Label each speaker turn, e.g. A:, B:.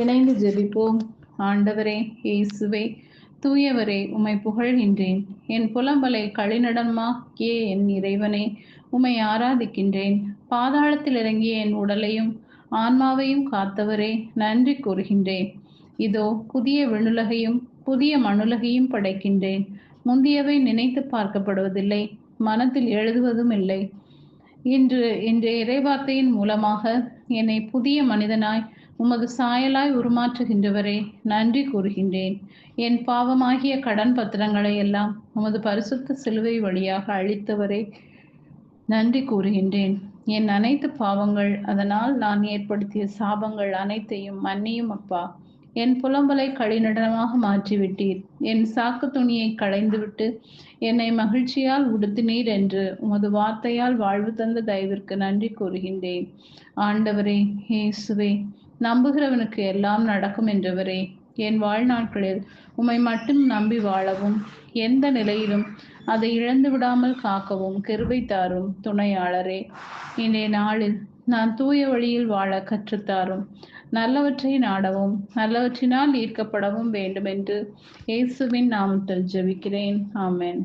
A: இணைந்து ஜெபிப்போம். ஆண்டவரே இயேசுவே தூயவரே உம்மை புகழ்கின்றேன். என் புலம்பலை களிநடனமாக்கிய என் இறைவனே உம்மை ஆராதிக்கின்றேன். பாதாளத்தில் இறங்கிய என் உடலையும் ஆன்மாவையும் காத்தவரே நன்றி கூறுகின்றேன். இதோ புதிய விண்ணுலகையும் புதிய மண்ணுலகையும் படைக்கின்றேன். முந்தியவை நினைத்து பார்க்கப்படுவதில்லை மனத்தில் எழுதுவதும் இல்லை. இன்று இன்றைய இறைவார்த்தையின் மூலமாக என்னை புதிய மனிதனாய் உமது சாயலாய் உருமாற்றுகின்றவரே நன்றி கூறுகின்றேன். என் பாவமாகிய கடன் பத்திரங்களை எல்லாம் உமது பரிசுத்த சிலுவை வழியாக அழித்தவரே நன்றி கூறுகின்றேன். என் அனைத்து பாவங்கள் அதனால் நான் ஏற்படுத்திய சாபங்கள் அனைத்தையும் மன்னியும் அப்பா. என் புலம்பலை கழிநடனமாக மாற்றிவிட்டீர். என் சாக்கு துணியை களைந்துவிட்டு என்னை மகிழ்ச்சியால் உடுத்தினீர் என்று உமது வார்த்தையால் வாழ்வு தந்த தயவிற்கு நன்றி கூறுகின்றேன். ஆண்டவரே இயேசுவே நம்புகிறவனுக்கு எல்லாம் நடக்கும் என்றவரே என் வாழ்நாட்களில் உம்மை மட்டும் நம்பி வாழவும் எந்த நிலையிலும் அதை இழந்து விடாமல் காக்கவும் கிருபை தாரும் துணையாளரே. இன்றைய நாளில் நான் தூய வழியில் வாழ கற்றுத்தாரும். நல்லவற்றை நாடவும் நல்லவற்றினால் ஈர்க்கப்படவும் வேண்டும் என்று இயேசுவின் நாமத்தில் ஜெபிக்கிறேன். ஆமேன்.